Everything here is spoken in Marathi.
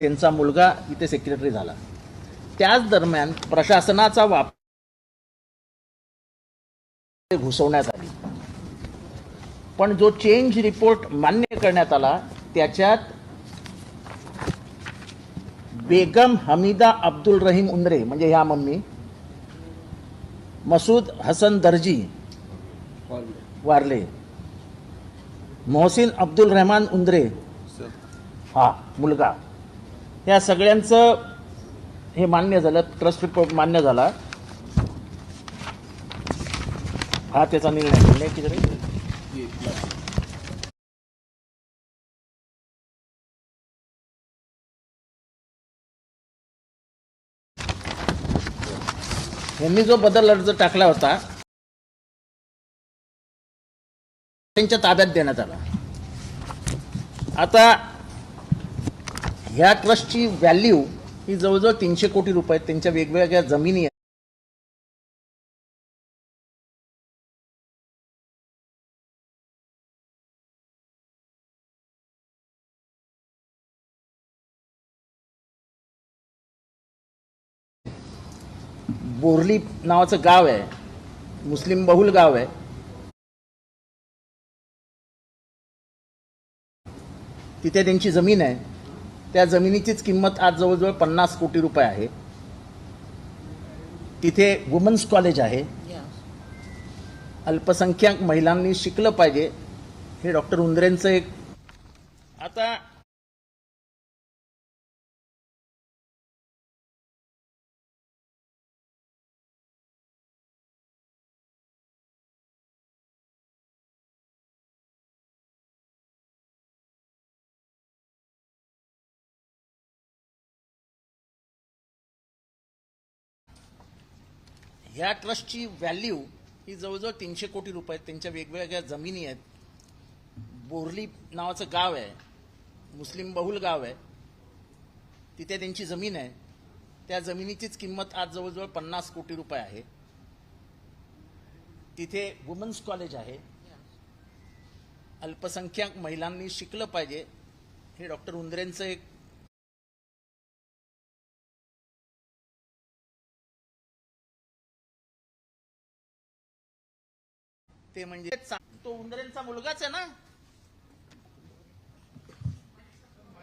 त्यांचा मुलगा इथे सेक्रेटरी झाला. त्याच दरम्यान प्रशासनाचा वापर घुसवण्यात आली. पण जो चेंज रिपोर्ट मान्य करण्यात आला त्याच्यात बेगम हमीदा अब्दुल रहीम उंद्रे म्हणजे ह्या मम्मी मसूद हसन दर्जी वारले. मोहसिन अब्दुल रहमान उंद्रे. हा मुलगा. या सगळ्यांचं हे मान्य झालं ट्रस्ट रिपोर्ट मान्य झाला. हा त्याचा निर्णय निर्णय तिकडे यांनी जो बदल अर्ज टाकला होता त्यांच्या ताब्यात देण्यात आला. आता ह्या ट्रस्टची व्हॅल्यू ही जवळजवळ तीनशे कोटी रुपये त्यांच्या वेगवेगळ्या जमिनी आहेत. बोरली नावाचं गाव आहे. मुस्लिम बहुल गाव आहे. तिथे त्यांची जमीन आहे. त्या जमिनीचीच किंमत आज जवळजवळ पन्नास कोटी रुपये आहे. तिथे वुमन्स कॉलेज आहे. अल्पसंख्याक महिलांनी शिकलं पाहिजे. हे डॉक्टर उंद्रेंचं एक आता ह्या ट्रस्टची व्हॅल्यू ही जवळजवळ तीनशे कोटी रुपये आहेत. त्यांच्या वेगवेगळ्या जमिनी आहेत. बोरली नावाचं गाव आहे. मुस्लिम बहुल गाव आहे. तिथे त्यांची जमीन आहे. त्या जमिनीचीच किंमत आज जवळजवळ पन्नास कोटी रुपये आहे. तिथे वुमन्स कॉलेज आहे. अल्पसंख्याक महिलांनी शिकलं पाहिजे. हे डॉक्टर उंद्रेंचं एक ते म्हणजे तो उंदरेंचा मुलगाच आहे ना?